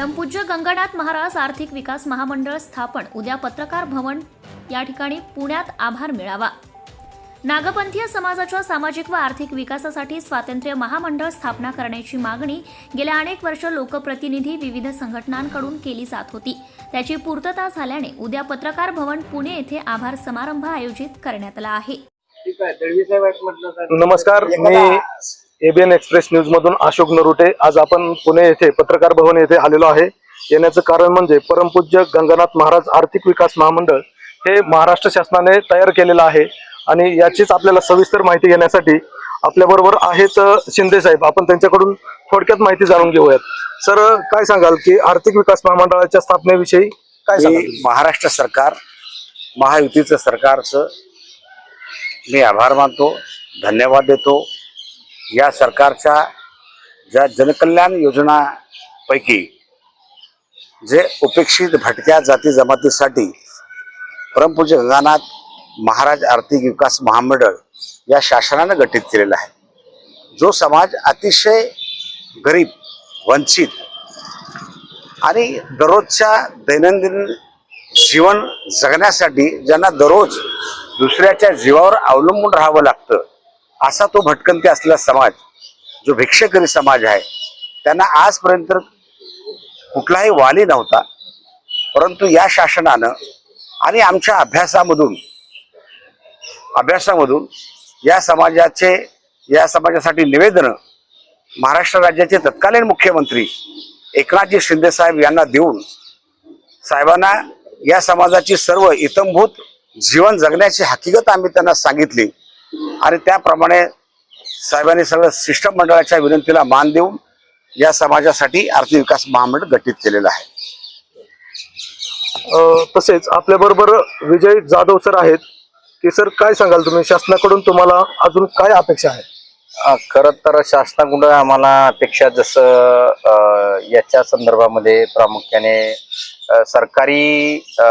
परमपूज्य गंगानाथ महाराज आर्थिक विकास महामंडळ स्थापन. उद्या पत्रकार भवन. या ठिकाणी पुण्यात आभार मिळावा. नागपंथीय समाजाच्या सामाजिक व आर्थिक विकासासाठी स्वातंत्र्य महामंडळ स्थापना करण्याची मागणी गेल्या अनेक वर्ष लोकप्रतिनिधी विविध संघटनांकडून केली जात होती. त्याची पूर्तता झाल्याने उद्या पत्रकार भवन पुणे येथे आभार समारंभ आयोजित करण्यात आला आहे. नमस्कार. मी एबीएन एक्सप्रेस न्यूज मधून अशोक नरुटे. आज आपण पुणे येथे पत्रकार भवन येथे आलेलो आहे. येण्याचं कारण म्हणजे परमपूज्य गंगानाथ महाराज आर्थिक विकास महामंडळ हे महाराष्ट्र शासनाने तयार केलेलं आहे. आणि याचीच आपल्याला सविस्तर माहिती घेण्यासाठी आपल्या बरोबर आहेत शिंदे साहेब. आपण त्यांच्याकडून थोडक्यात माहिती जाणून घेऊयात. सर काय सांगाल की आर्थिक विकास महामंडळाच्या स्थापनेविषयी काय महाराष्ट्र सरकार महायुतीचं सरकारचं मी आभार मानतो धन्यवाद देतो. या सरकारच्या ज्या जनकल्याण योजनापैकी जे उपेक्षित भटक्या जाती जमातीसाठी परमपूज्य गंगानाथ महाराज आर्थिक विकास महामंडळ या शासनानं गठीत केलेला आहे. जो समाज अतिशय गरीब वंचित आणि दररोजच्या दैनंदिन जीवन जगण्यासाठी ज्यांना दररोज दुसऱ्याच्या जीवावर अवलंबून राहावं लागतं असा तो भटकंती असलेला समाज जो भिक्षकरी समाज आहे त्यांना आजपर्यंत कुठलाही वाली नव्हता. परंतु या शासनानं आणि आमच्या अभ्यासामधून अभ्यासामधून या समाजाचे या समाजासाठी निवेदनं महाराष्ट्र राज्याचे तत्कालीन मुख्यमंत्री एकनाथजी शिंदेसाहेब यांना देऊन साहेबांना या समाजाची सर्व इतंभूत जीवन जगण्याची हकीकत आम्ही त्यांना सांगितली. आणि त्याप्रमाणे साहेबांनी सगळं शिष्टमंडळाच्या विनंतीला मान देऊन या समाजासाठी आर्थिक विकास महामंडळ गठीत केलेलं आहे. अ, तसेच आपल्या बरोबर विजय जाधव सर आहेत. की सर काय सांगाल तुम्ही? शासनाकडून तुम्हाला अजून काय अपेक्षा आहे? खरं तर शासनाकडून आम्हाला अपेक्षा जसं अ, याच्या संदर्भामध्ये प्रामुख्याने सरकारी अ,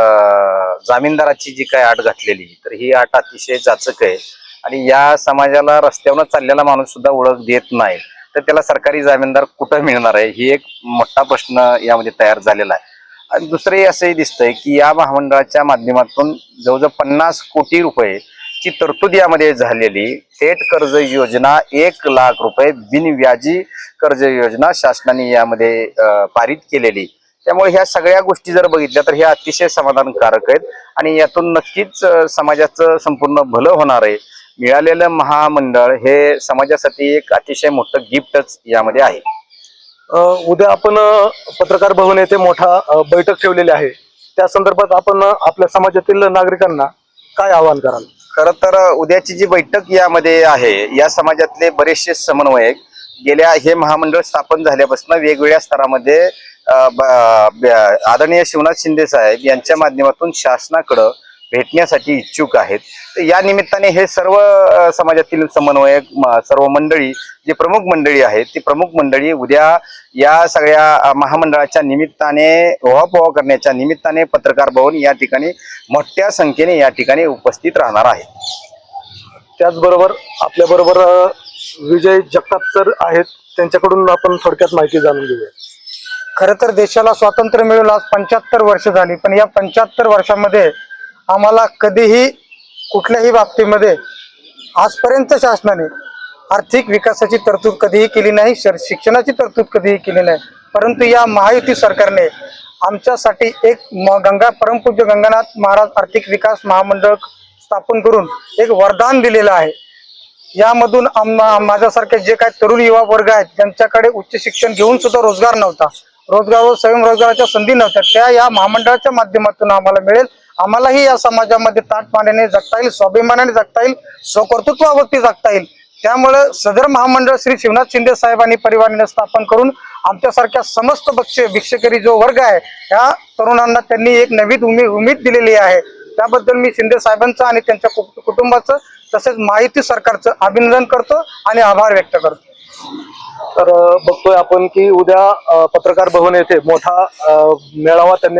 जामीनदाराची जी काय आट घातलेली तर ही आट अतिशय जाचक आहे. आणि या समाजाला रस्त्यावर चाललेला माणूस सुद्धा ओळख देत नाही. तर त्याला सरकारी जामीनदार कुठं मिळणार आहे? ही एक मोठा प्रश्न यामध्ये तयार झालेला आहे. आणि दुसरे असंही दिसतंय की या महामंडळाच्या माध्यमातून जवळजवळ पन्नास कोटी रुपये ची तरतूद यामध्ये झालेली थेट कर्ज योजना एक लाख रुपये बिनव्याजी कर्ज योजना शासनाने यामध्ये पारित केलेली. त्यामुळे ह्या सगळ्या गोष्टी जर बघितल्या तर ह्या अतिशय समाधानकारक आहेत. आणि यातून नक्कीच समाजाचं संपूर्ण भलं होणार आहे. मिळालेलं महामंडळ हे समाजासाठी एक अतिशय मोठं गिफ्टच यामध्ये आहे. उद्या आपण पत्रकार भवन येथे मोठा बैठक ठेवलेली आहे. त्या संदर्भात आपण आपल्या समाजातील नागरिकांना काय आवाहन कराल? खरं तर उद्याची जी बैठक यामध्ये आहे या समाजातले बरेचसे समन्वयक गेल्या हे महामंडळ स्थापन झाल्यापासून वेगवेगळ्या स्तरामध्ये आदरणीय शिवनाथ शिंदे साहेब यांच्या माध्यमातून शासनाकडं भेटण्यासाठी इच्छुक आहेत. तर या निमित्ताने हे सर्व समाजातील समन्वयक म- सर्व मंडळी जी प्रमुख मंडळी आहेत ती प्रमुख मंडळी उद्या या सगळ्या महामंडळाच्या निमित्ताने ओहापोहा करण्याच्या निमित्ताने पत्रकार भवन या ठिकाणी मोठ्या संख्येने या ठिकाणी उपस्थित राहणार आहे. त्याचबरोबर आपल्या बरोबर विजय जगताप सर आहेत. त्यांच्याकडून आपण थोडक्यात माहिती जाणून घेऊया. खरं तर देशाला स्वातंत्र्य मिळून आज पंच्याहत्तर वर्ष झाली पण या पंच्याहत्तर वर्षामध्ये आम्हाला कधीही कुठल्याही बाबतीमध्ये आजपर्यंत शासनाने आर्थिक विकासाची तरतूद कधीही केली नाही शर शिक्षणाची तरतूद कधीही केली नाही. परंतु या महायुती सरकारने आमच्यासाठी एक म- गंगा परमपूज्य गंगानाथ महाराज आर्थिक विकास महामंडळ स्थापन करून एक वरदान दिलेलं आहे. यामधून आम्हा माझ्यासारखे जे काही तरुण युवा वर्ग आहेत ज्यांच्याकडे उच्च शिक्षण घेऊन सुद्धा रोजगार नव्हता रोजगार व स्वयंरोजगाराच्या संधी नव्हत्या त्या या महामंडळाच्या माध्यमातून आम्हाला मिळेल. आम्हालाही या समाजामध्ये ताटमानेने जगता येईल स्वाभिमानाने जगता येईल स्वकर्तृत्वावरती जगता येईल. त्यामुळे सदर महामंडळ श्री शिवनाथ शिंदे साहेबांनी परिवाराने स्थापन करून आमच्यासारख्या समस्त बक्ष भिक्षकरी जो वर्ग आहे या तरुणांना त्यांनी एक नवीन उमेद उमेद दिलेली आहे. त्याबद्दल मी शिंदे साहेबांचं आणि त्यांच्या कुटुंबाचं तसेच माहिती सरकारचं अभिनंदन करतो आणि आभार व्यक्त करतो. तर बघतोय आपण की उद्या पत्रकार भवन येथे मोठा मेळावा त्यांनी